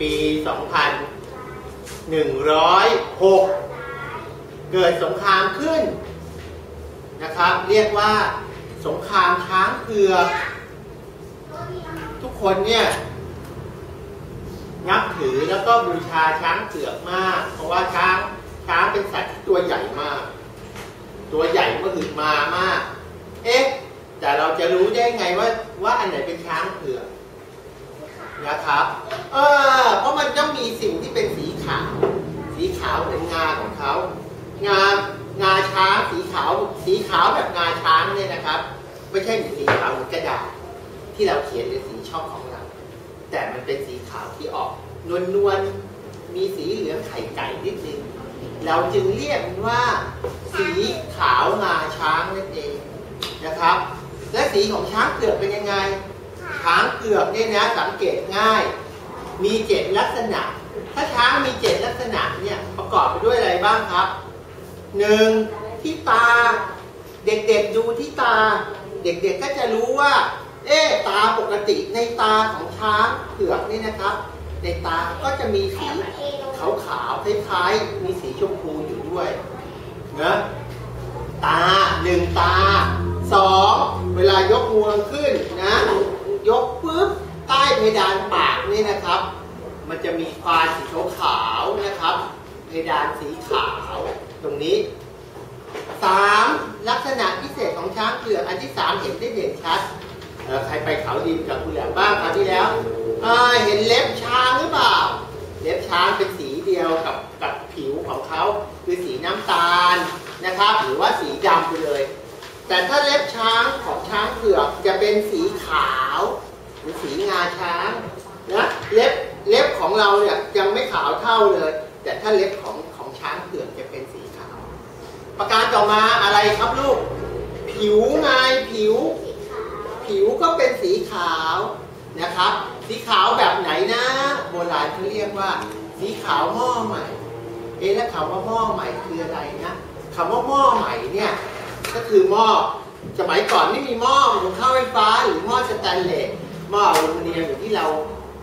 ปี 2106 เกิดสงครามขึ้นนะครับ เรียกว่าสงครามช้างเผือกทุกคนเนี่ยนับถือแล้วก็บูชาช้างเผือกมาก เพราะว่าช้างช้างเป็นสัตว์ที่ตัวใหญ่มาก ตัวใหญ่มหึมามาก เอ๊ะแต่เราจะรู้ได้ไงว่าว่าอันไหนเป็นช้างเผือก นะครับเออเพราะมันต้องมีสิ่งที่เป็นสีขาว สีขาวเป็นงาของเขางางาช้างสีขาวสีขาวแบบงาช้างเนี่ยนะครับ ไม่ใช่สีขาวเหมือนกระดาษที่เราเขียนหรือสีช่องของเรา แต่มันเป็นสีขาวที่ออกนวลนวลๆมีสีเหลืองไข่ไก่นิดนึงเราจึงเรียกมันว่า สีขาวงาช้างนั่นเองนะครับ และสีของช้างเผือกเป็นยังไง ช้างเผือกเนี่ยนะสังเกตง่าย มีเจ็ดลักษณะ ถ้าช้างมีเจ็ดลักษณะเนี่ยประกอบไปด้วยอะไรบ้างครับหนึ่งที่ตา เด็กๆดูที่ตา เด็กๆก็จะรู้ว่า เอ๊ตาปกติในตาของช้างเผือกนี่นะครับ ในตาก็จะมีสีขาวๆคล้ายๆมีสีชมพูอยู่ด้วยนะตาหนึ่งตาสองเวลายกงวงขึ้นนะ ยกปุ๊บใต้เพดานปากนี่นะครับ มันจะมีควานสีขาวนะครับ เพดานสีขาวตรงนี้สามลักษณะพิเศษของช้างเผือกอันที่สามเห็นได้เด่นชัดใครไปเขาดินกับคุณแหลมบ้างคราวที่แล้วเเห็นเล็บช้างหรือเปล่า เล็บช้างเป็นสีเดียวกับกับผิวของเขาคือสีน้ำตาลนะครับ หรือว่าสีดำไปเลย แต่ถ้าเล็บช้างของช้างเผือกจะเป็นสีขาวหรือสีงาช้างนะเล็บเล็บของเราเนี่ยยังไม่ขาวเท่าเลย แต่ถ้าเล็บของของช้างเผือกจะเป็นสีขาว ประการต่อมาอะไรครับลูก ผิวไงผิว ผิวก็เป็นสีขาวนะครับ สีขาวแบบไหนนะ โบราณเขาเรียกว่า สีขาวหม้อใหม่ เอ๊ะแล้วคำว่าหม้อใหม่คืออะไรนะคำว่าหม้อใหม่เนี่ย ก็คือหม้อสมัยก่อนไม่มีหม้อหุงข้าวไฟฟ้าหรือหม้อสแตนเลสหม้ออลูมิเนียมอย่างที่เรา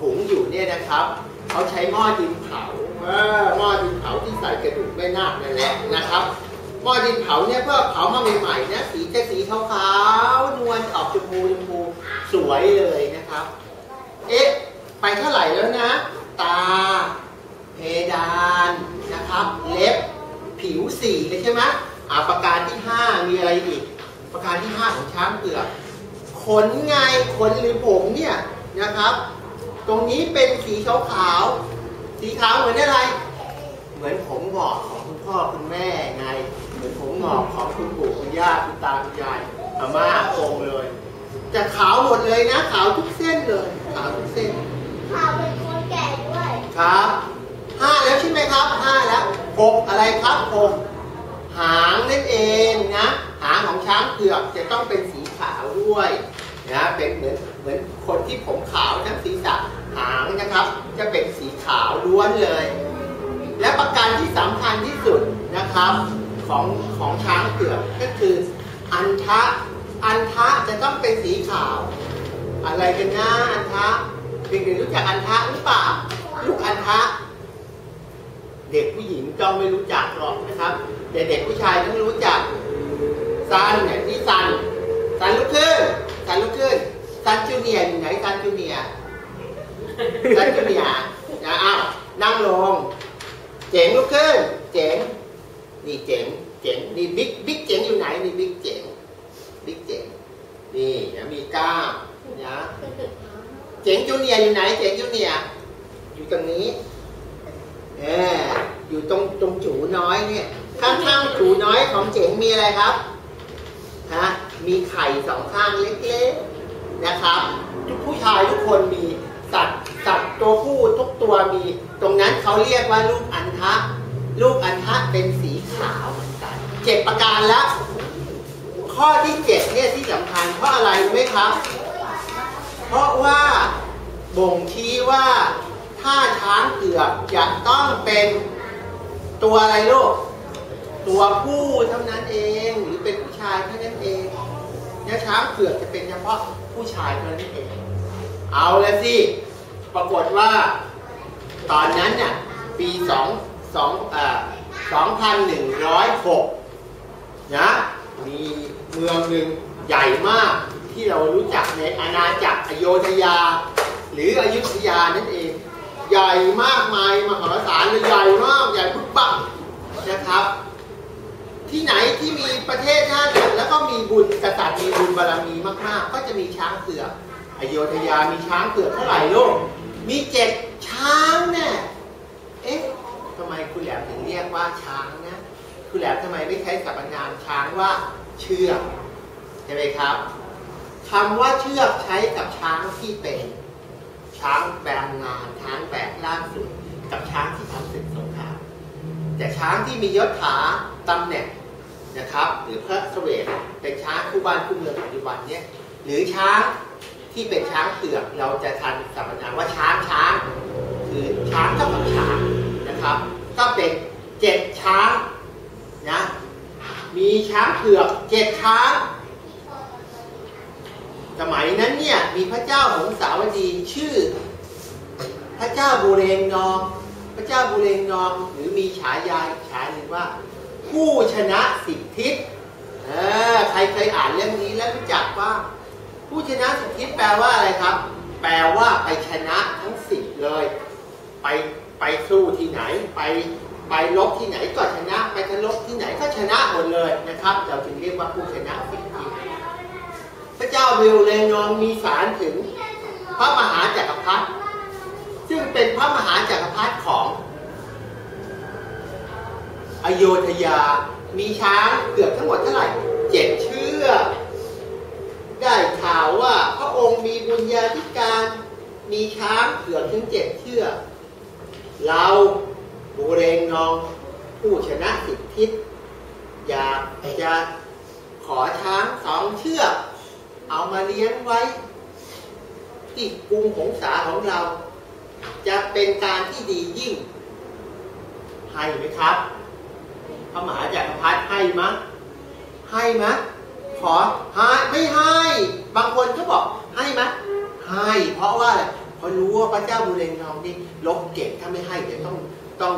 หุงอยู่เนี่ยนะครับเขาใช้หม้อดินเผาหม้อดินเผาที่ใส่กระดูกแม่นาคนั่นแหละนะครับหม้อดินเผาเนี่ยเพื่อเผามาใหม่ๆนะสีจะสีขาวๆนวลออกชมพูชมพูสวยเลยนะครับ เอ๊ะไปเท่าไหร่แล้วนะ ตา เพดานนะครับ เล็บ ผิวสีเลยใช่ไหม ประการที่ 5 มีอะไรอีก ประการที่ 5 ของช้างเผือกขนไงขนหรือผมเนี่ยนะครับ ตรงนี้เป็นสีขาวขาวๆสีขาวเหมือนอะไร เหมือนผมหงอกของคุณพ่อคุณแม่ไง เหมือนผมหงอกของคุณปู่คุณย่าคุณตาคุณยายอาม่าอากงเลยจะขาวหมดเลยนะ ขาวทุกเส้นเลยขาวทุกเส้นข่าวเป็นคนแก่ด้วยครับห้าแล้วใช่ไหมครับห้าแล้วหกอะไรครับหก หางนั่นเองนะหางของช้างเผือกจะต้องเป็นสีขาวด้วยนะเป็นเหมือนเหมือนคนที่ผมขาวทั้งศีรษะหางนะครับ จะเป็นสีขาวล้วนเลย และประการที่สำคัญที่สุดนะครับของของช้างเผือกก็คืออันทะอันทะจะต้องเป็นสีขาว อะไรกันนะอันทะเด็กๆรู้จักอันทะหรือเปล่าลูกอันทะเด็กผู้หญิงต้องไม่รู้จักหรอกนะครับ เด็กผู้ชายต้องรู้จักซันเนี่ยนี่ซันซันลุกขึ้นซันลุกขึ้นซันจูเนียร์อยู่ไหนซันจูเนียร์ซันจูเนียร์นะอ้าวนั่งลง เจ๋งลุกขึ้น เจ๋งนี่เจ๋งเจ๋งนี่บิ๊กบิ๊กเจ๋งอยู่ไหนนี่บิ๊กเจ๋งบิ๊กเจ๋งนี่นะมีกล้ามนะเจ๋งจูเนียร์อยู่ไหน เจ๋งจูเนียร์อยู่ตรงนี้เอออยู่ตรงตรงจูน้อยเนี่ย ข้างๆจูน้อยของเจ๋งมีอะไรครับฮะมีไข่สองข้างเล็กๆนะครับ ทุกผู้ชายทุกคนมีสัตว์สัตว์ตัวผู้ทุกตัวมี ตรงนั้นเขาเรียกว่าลูกอันทะลูกอันทะเป็นสีขาวเหมือนกันเจ็ดประการแล้ว ข้อที่เจ็ดเนี่ยที่สำคัญเพราะอะไรรู้ไหมครับ เพราะว่าบ่งชี้ว่าถ้าช้างเผือกจะต้องเป็นตัวอะไรลูก ตัวผู้เท่านั้นเองหรือเป็นผู้ชายเท่านั้นเองเนี่ยช้างเผือกจะเป็นเฉพาะผู้ชายเท่านั้นเอง เอาละสิ ปรากฏว่า ตอนนั้นเนี่ยปีสองสองเอ่อสองพันหนึ่งร้อยหกนะมีเมืองหนึ่งใหญ่มากที่เรารู้จักในอาณาจักรอโยธยา หรืออยุธยานั่นเอง ใหญ่มากมายมหาศาลเลยใหญ่มากใหญ่ปุ๊บปังนะครับ ที่ไหนที่มีประเทศชาติแล้วก็มีบุญกษัตริย์มีบุญบารมีมาก ๆ ก็จะมีช้างเผือกอโยธยามีช้างเผือกเท่าไหร่ลูกมีเจ็ดช้างเนี่ยเอ๊ะทำไมคุณแหลมถึงเรียกว่าช้างนะคุณแหลมทำไมไม่ใช้สรรพนามช้างว่าเชือกใช่ไหมครับคำว่าเชือกใช้กับช้างที่เป็นช้างแบกงานช้างแบกล่างสุด กับช้างที่ทำศึกสงครามแต่ช้างที่มียศถาตำแหน่ง นะครับ หรือพระเสวตเป็นช้างคู่บ้านคู่เมืองปัจจุบันเนี่ยหรือช้างที่เป็นช้างเผือกเราจะทันสรรพนามว่าช้างช้าง คือช้างเท่ากับช้างนะครับ ก็เป็นเจ็ดช้างนะมีช้างเผือกเจ็ดช้างสมัยนั้นเนี่ยมีพระเจ้าหงสาวดีชื่อ พระเจ้าบูเรงนอง พระเจ้าบูเรงนองหรือมีฉายาฉายหนึ่งว่า ผู้ชนะสิบทิศเออใครเคยอ่านเรื่องนี้แล้วรู้จักบ้าผู้ชนะสิบทิศแปลว่าอะไรครับ แปลว่าไปชนะทั้งสิบเลย ไปไปสู้ที่ไหน ไปไปลบที่ไหนก็ชนะ ไปทะลบที่ไหนก็ชนะหมดเลยนะครับ เราจึงเรียกว่าผู้ชนะสิบทิศพระเจ้าบิวเรงนองมีสารถึงพระมหาจักรพรรดิซึ่งเป็นพระมหาจักรพรรดิของ อโยธยา มีช้างเกือบทั้งหมดเท่าไหร่เจ็ดเชือกได้ข่าวว่าพระองค์มีบุญญาธิการ มีช้างเกือบถึงเจ็ดเชือกเราบูเรงนอง ผู้ชนะสิทธิทิศอยากจะขอช้างสองเชือกเอามาเลี้ยงไว้ ที่กรุงหงสาของเรา จะเป็นการที่ดียิ่งให้ไหมครับ พระมหาจักรพรรดิให้มะให้มะขอให้ไม่ให้ บางคนก็บอกให้มะให้ เพราะว่าอะไรเพราะรู้ว่าพระเจ้าบุเรงนองนี่ลบเก่งถ้าไม่ให้เดี๋ยวต้องต้อง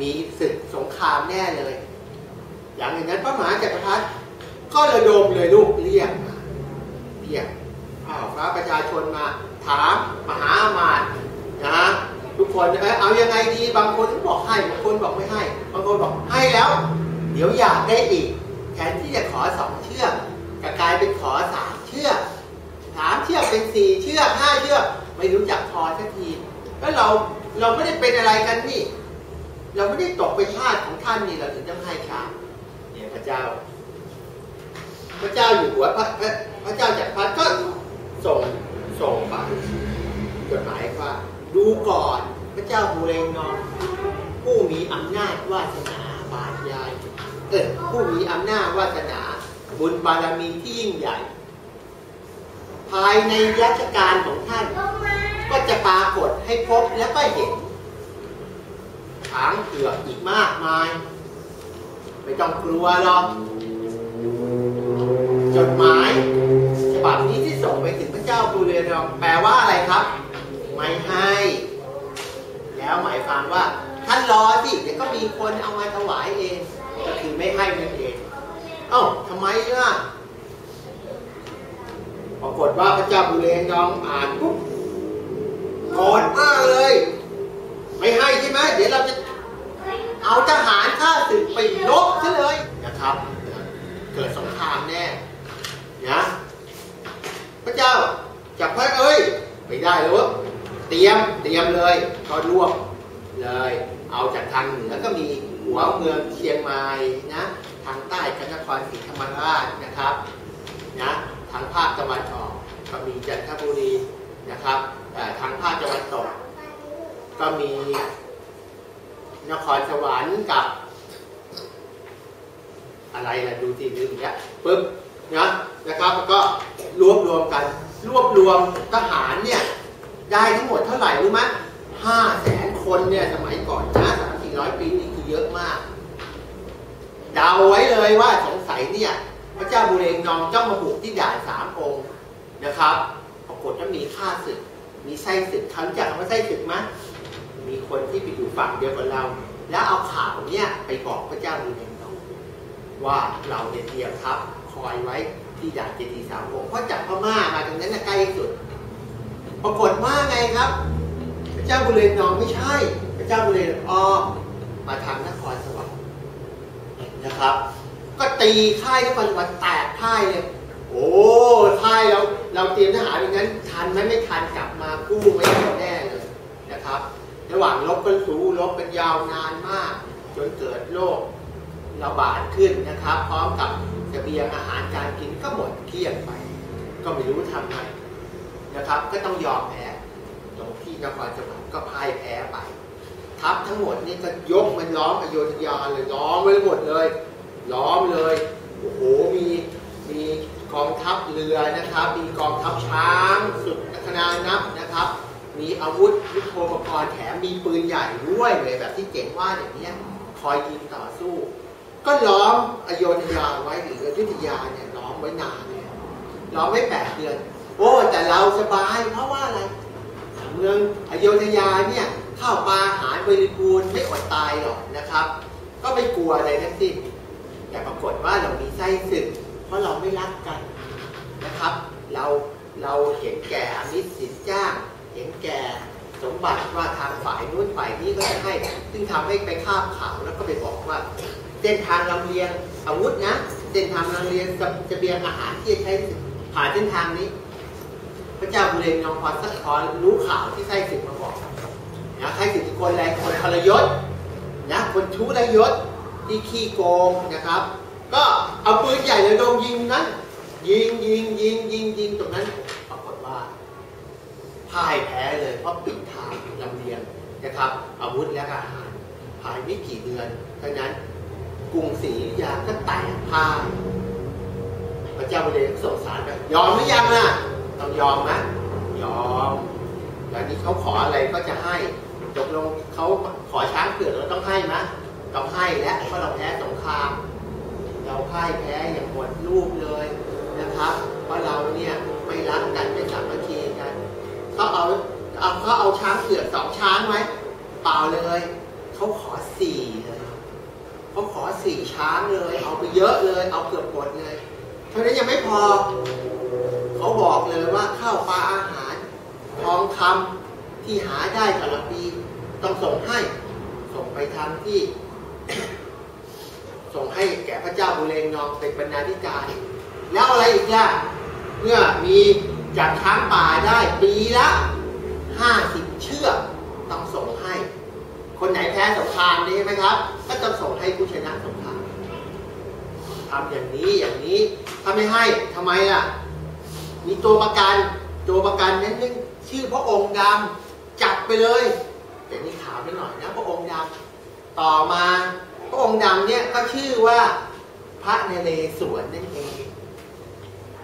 มีศึกสงครามแน่เลย อย่างนั้นพระมหาจักรพรรดิก็ระดมเลยลูกเรียกมาเรียกอ้าวพระประชาชนมา ถามมหามาตย์นะ ทุกคนเอ้ยเอายังไงดี บางคนบอกให้ บางคนบอกไม่ให้ บางคนบอกให้แล้ว เดี๋ยวอยากได้อีก แทนที่จะขอสองเชือกกกลายเป็นขอสามเชือกสามเชือกเป็นสี่เชือกห้าเชือกไม่รู้จักพอสักทีแล้วเราเราไม่ได้เป็นอะไรกันนี่ เราไม่ได้ตกเป็นทาสของท่านนี่เราถึงต้องให้ช้าเนี่ยพระเจ้า พระเจ้าอยู่หัวพระพระเจ้าจักรพรรดิก็ส่งส่งไปจดหมายว่า ดูก่อนพระเจ้าบูเรงนอง ผู้มีอำนาจวาสนาบาดยายเออผู้มีอำนาจวาสนา บุญบารมีที่ยิ่งใหญ่ ภายในรัชกาลของท่าน ก็จะปรากฏให้พบและก็เห็นช้างเผือกอีกมากมาย ไม่ต้องกลัวหรอกจดหมายฉบับนี้ที่ส่งไปถึงพระเจ้าบูเรนองแปลว่าอะไรครับ ไม่ให้ แล้วหมายความว่า ท่านรอสิเดี๋ยวก็มีคนเอามาถวายเอง ก็คือไม่ให้นั่นเองเอ้าทำไมล่ะปรากฏว่าพระเจ้าบูเรนองอ่านปุ๊บโกรธมากเลย ไม่ให้ใช่ไหมเดี๋ยวเราจะเอาทหารข้าศึกไปลบซะเลยนะครับ เกิดสงครามแน่นะพระเจ้าจับพระเอ้ย ไม่ได้หรอก เตรียมเตรียมเลยก็รวบเลย เอาจากทางเหนือก็มีหัวเมืองเชียงใหม่นะทางใต้ก็นครศรีธรรมราชนะครับนะทางภาคตะวันออกก็มีจันทบุรีนะครับเอ่ทางภาคตะวันตก ก็มีนครสวรรค์กับ อะไรล่ะดูสิดูอย่างเงี้ยปึ๊บนะนะครับแล้วก็รวบรวมกัน รวบรวมทหารเนี่ย ได้ทั้งหมดเท่าไหร่รู้ไหมห้าแสนคนเนี่ยสมัยก่อนนะสามสี่ร้อยปีนี่คือเยอะมากเดาไว้เลยว่าสงสัยเนี่ย พระเจ้าบุเรงนองจ้องมาบุกที่ด่านสามองค์นะครับ ปรากฏว่ามีข้าศึก มีไส้ศึกเขารู้จักว่าไส้ศึกไหมมีคนที่ไปอยู่ฝั่งเดียวกับเรา แล้วเอาข่าวเนี่ยไปบอกพระเจ้าดูเองเราว่าเราเนี่ยเตรียมทัพคอยไว้ที่ด่านเจดีย์สามองค์เพราะจากพม่ามาตรงนั้นะใกล้ที่สุด ปรากฏว่าไงครับ พระเจ้าบุเรนองไม่ใช่ พระเจ้าบุเรนออมาทางนครสวรรค์นะครับ ก็ตีค่ายนครสวรรค์แตกค่ายเลยโอ้ค่ายเราเราเตรียมทหารอย่างนั้นทันไหมไม่ทันกลับมากู้ไม่ได้แน่เลยนะครับ ระหว่างรบกันสู้รบกันยาวนานมาก จนเกิดโรคระบาดขึ้นนะครับ พร้อมกับเสบียงอาหารการกินก็หมดเกลี้ยงไป ก็ไม่รู้ทำไง นะครับ ก็ต้องยอมแพ้ตรงที่นครสวรรค์ก็พ่ายแพ้ไป ทัพทั้งหมดนี่ก็ยกมันล้อมอโยธยาเลยล้อมไว้หมดเลย ล้อมเลยโอ้โหมีมีกองทัพเรือนะครับ มีกองทัพช้างสุดขนานับนะครับ มีอาวุธยุทโธปกรณ์แถมมีปืนใหญ่ด้วยเลยแบบที่เจ๋งว่าอย่างนี้คอยยิงต่อสู้ ก็ล้อมอโยธยาไว้หรืออยุธยาเนี่ยล้อมไว้นานเลยล้อมไว้แปดเดือน โอ้แต่เราสบายเพราะว่าอะไร เมืองอโยธยาเนี่ยข้าวปลาอาหารบริบูรณ์ไม่อดตายหรอกนะครับ ก็ไม่กลัวอะไรทั้งสิ้นแต่ปรากฏว่าเรามีไส้ศึก เพราะเราไม่รักกันนะครับ เราเราเห็นแก่อมิตรสินจ้าง เห็นแก่สมบัติว่าทางฝ่ายนู้นฝ่ายนี้ก็จะให้ ซึ่งทำให้ไปข้ามข่าวแล้วก็ไปบอกว่าเส้นทางลำเลียงอาวุธนะเส้นทางลำเลียงจะเบียงอาหารที่ใช้ผ่านเส้นทางนี้ ระเจ้าบุเรงนองพรสักคอนรู้ข่าวที่ไส้ศึกมาบอกนะไส้ศึกคนแรงคนทรยศนะคนชู้ไรยศที่ขี้โกงนะครับ ก็เอาปืนใหญ่เลยโดมยิงนั้นยิงยิงยิงยิงยิงตรงนั้นปรากฏว่าพ่ายแพ้เลยเพราะปิดทางลำเลียงนะครับ อาวุธและอาหารภายไม่กี่เดือนเท่านั้นกรุงศรีอยุธยาก็แตกพ่ายพระเจ้าบุเรงส่งสารไปยอมหรือยังล่ะ ต้องยอมนะยอมแล้วนี้เขาขออะไรก็จะให้ตกลงเขาขอช้างเผือกเราต้องให้ไหมต้องให้แล้วเพราะเราแพ้สงครามเราพ่ายแพ้อย่างหมดรูปเลยนะครับ เพราะเราเนี่ยไม่รักกันไม่สามัคคีกันเขาเอาเอาเขาเอาช้างเผือกสองช้างไหมเปล่าเลยเขาขอสี่เลยเขาขอสี่ช้างเลย เอาไปเยอะเลย เอาเกือบหมดเลยเท่านั้นยังไม่พอ เขาบอกเลยว่าข้าวปลาอาหารทองคำที่หาได้แต่ละปีต้องส่งให้ ส่งไปทางที่ ส่งให้แก่พระเจ้าบุเรงนองเป็นบรรณาธิการ แล้วอะไรอีกล่ะเมื่อมีจับช้างป่าได้ปีละห้าสิบเชือกต้องส่งให้ คนไหนแพ้สงครามนี่ไหมครับ ก็ต้องส่งให้ผู้ชนะสงครามทำอย่างนี้อย่างนี้ถ้าไม่ให้ทำไมล่ะ มีตัวประกันตัวประกันนั้นนึงชื่อพระองค์ดำจับไปเลย แต่นี่ขาวนิดหน่อยนะพระองค์ดำต่อมาพระองค์ดำเนี่ยก็ชื่อว่าพระนเรศวรนั่นเอง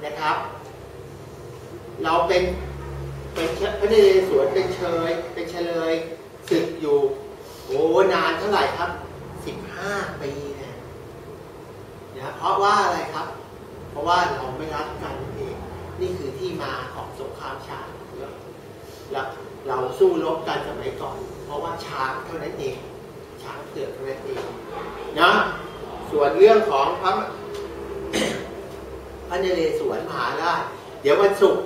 นะครับ เราเป็นเป็นพระนเรศวรเป็นเชยเป็นเฉลยศึกอยู่โอ้นานเท่าไหร่ครับสิบห้าปีเนี่ยนะเพราะว่าอะไรครับ เพราะว่าเราไม่รักกัน ที่มาของสงครามช้างเผือกแล้วเราสู้รบกันสมัยก่อน เพราะว่าช้างเท่านั้นเองช้างเผือกเท่านั้นเองนะส่วนเรื่องของพระพระนเรศวรมหาราชเดี๋ยววันศุกร์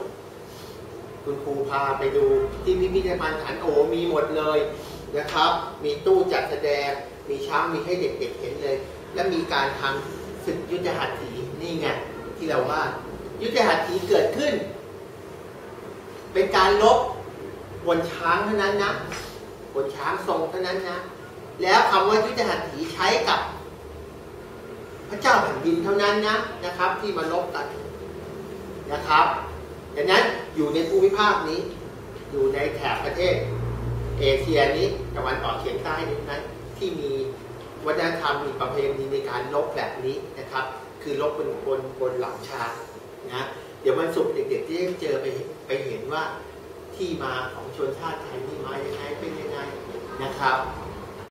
คุณครูพาไปดูที่พิพิธภัณฑ์ฐานโอมีหมดเลยนะครับ มีตู้จัดแสดง มีช้างมีให้เด็กๆเห็นเลย และมีการทำศึกยุทธหัตถีนี่ไงที่เราว่า ยุทธหัตถีเกิดขึ้น เป็นการลบบนช้างเท่านั้นนะบนช้างทรงเท่านั้นนะ แล้วคำว่ายุทธหัตถีใช้กับ พระเจ้าแผ่นดินเท่านั้นนะนะครับ ที่มาลบกันนะครับดังนั้นอยู่ในภูมิภาคนี้ อยู่ในแถบประเทศ เอเชียนี้ตะวันออกเฉียงใต้นี้นั้น ที่มีวัฒนธรรมมีประเพณีในการลบแบบนี้นะครับ คือลบบนบนบนหลังช้าง นะเดี๋ยววันศุกร์เด็กๆที่เจอไปไปเห็นว่าที่มาของชนชาติไทยนี่มายังไงเป็นยังไงนะครับ